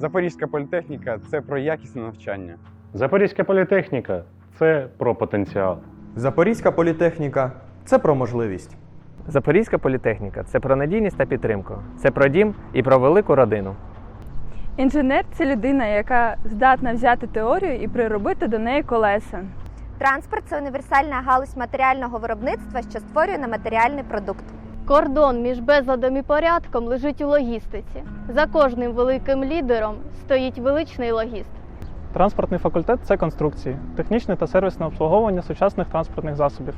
Запорізька політехніка це про якісне навчання. Запорізька політехніка це про потенціал. Запорізька політехніка це про можливість. Запорізька політехніка це про надійність та підтримку. Це про дім і про велику родину. Інженер це людина, яка здатна взяти теорію і приробити до неї колеса. Транспорт це універсальна галузь матеріального виробництва, що створює нематеріальний продукт. Кордон між безладом і порядком лежить у логістиці. За кожним великим лідером стоїть величний логіст. Транспортний факультет це конструкції, технічне та сервісне обслуговування сучасних транспортних засобів,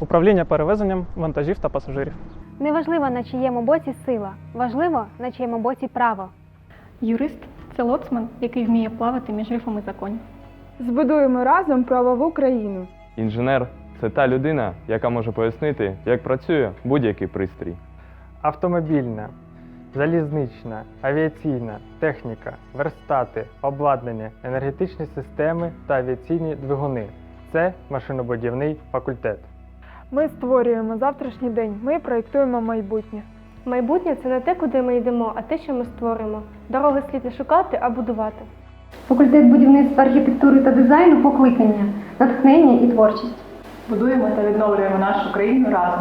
управління перевезенням вантажів та пасажирів. Неважливо, на чиєму боці сила, важливо, на чиєму боці право. Юрист це лоцман, який вміє плавати між рифами законів. Збудуємо разом правову країну. Інженер це та людина, яка може пояснити, як працює будь-який пристрій. Автомобільна, залізнична, авіаційна, техніка, верстати, обладнання, енергетичні системи та авіаційні двигуни. Це машинобудівний факультет. Ми створюємо завтрашній день. Ми проєктуємо майбутнє. Майбутнє це не те, куди ми йдемо, а те, що ми створюємо. Дороги слід не шукати, а будувати. Факультет будівництва архітектури та дизайну покликання, натхнення і творчість. Будуємо та відновлюємо нашу країну разом.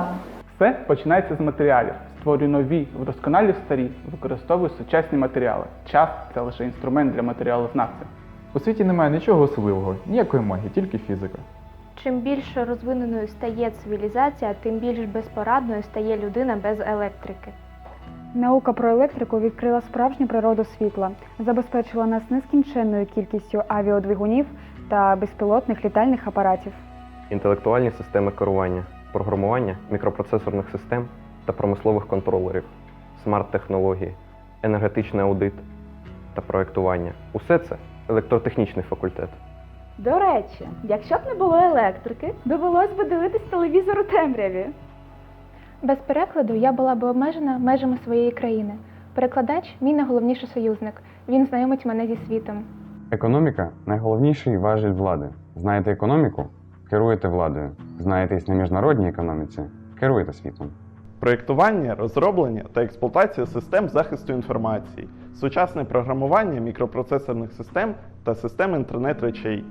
Все починається з матеріалів. Створюй нові, вдосконалюй старі, використовуй сучасні матеріали. Час це лише інструмент для матеріалознавця. У світі немає нічого особливого, ніякої магії, тільки фізика. Чим більше розвиненою стає цивілізація, тим більш безпорадною стає людина без електрики. Наука про електрику відкрила справжню природу світла, забезпечила нас нескінченною кількістю авіодвигунів та безпілотних літальних апаратів. Інтелектуальні системи керування, програмування мікропроцесорних систем та промислових контролерів, смарт-технології, енергетичний аудит та проектування. Усе це електротехнічний факультет. До речі, якщо б не було електрики, довелось би дивитись телевізор у темряві. Без перекладу я була би обмежена межами своєї країни. Перекладач мій найголовніший союзник. Він знайомить мене зі світом. Економіка найголовніший важіль влади. Знаєте економіку? Керуєте владою. Знаєтесь на міжнародній економіці? Керуєте світом. Проєктування, розроблення та експлуатація систем захисту інформації, сучасне програмування мікропроцесорних систем та систем інтернет речей,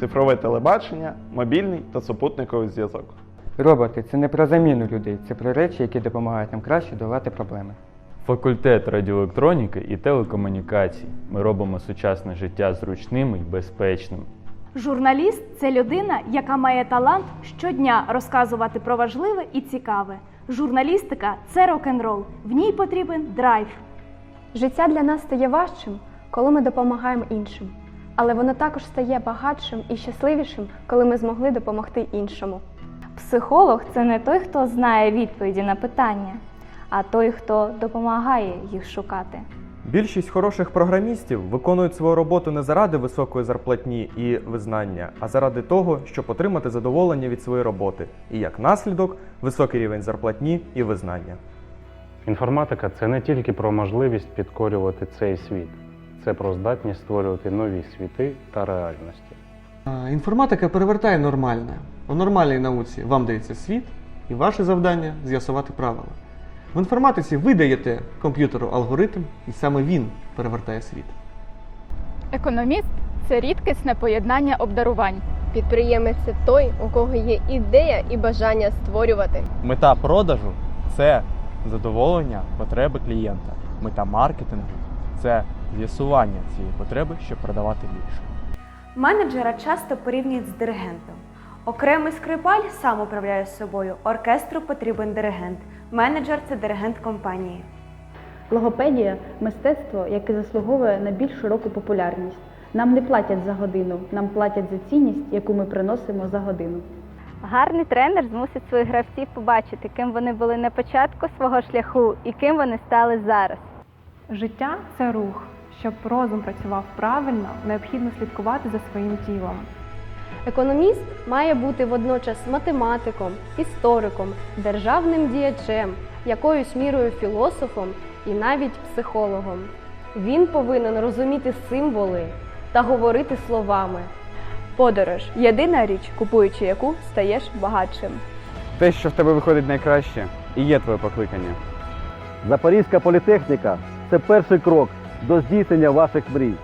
цифрове телебачення, мобільний та супутниковий зв'язок. Роботи це не про заміну людей, це про речі, які допомагають нам краще долати проблеми. Факультет радіоелектроніки і телекомунікацій. Ми робимо сучасне життя зручним і безпечним. Журналіст це людина, яка має талант щодня розказувати про важливе і цікаве. Журналістика це рок-н-рол. В ній потрібен драйв. Життя для нас стає важчим, коли ми допомагаємо іншим. Але воно також стає багатшим і щасливішим, коли ми змогли допомогти іншому. Психолог це не той, хто знає відповіді на питання, а той, хто допомагає їх шукати. Більшість хороших програмістів виконують свою роботу не заради високої зарплатні і визнання, а заради того, щоб отримати задоволення від своєї роботи, і як наслідок високий рівень зарплатні і визнання. Інформатика це не тільки про можливість підкорювати цей світ, це про здатність створювати нові світи та реальності. Інформатика перевертає нормальне. У нормальній науці вам дається світ, і ваше завдання з'ясувати правила. В інформатиці ви даєте комп'ютеру алгоритм, і саме він перевертає світ. Економіст це рідкісне поєднання обдарувань. Підприємець це той, у кого є ідея і бажання створювати. Мета продажу це задоволення потреби клієнта. Мета маркетингу це з'ясування цієї потреби, щоб продавати більше. Менеджера часто порівнюють з диригентом. Окремий скрипаль сам управляє собою. Оркестру потрібен диригент. Менеджер це диригент компанії. Логопедія мистецтво, яке заслуговує на більш широку популярність. Нам не платять за годину, нам платять за цінність, яку ми приносимо за годину. Гарний тренер змусить своїх гравців побачити, ким вони були на початку свого шляху і ким вони стали зараз. Життя це рух. Щоб розум працював правильно, необхідно слідкувати за своїм тілом. Економіст має бути водночас математиком, істориком, державним діячем, якоюсь мірою філософом і навіть психологом. Він повинен розуміти символи та говорити словами. Подорож єдина річ, купуючи яку стаєш багатшим. Те, що в тебе виходить найкраще, і є твоє покликання. Запорізька політехніка це перший крок до здійснення ваших мрій.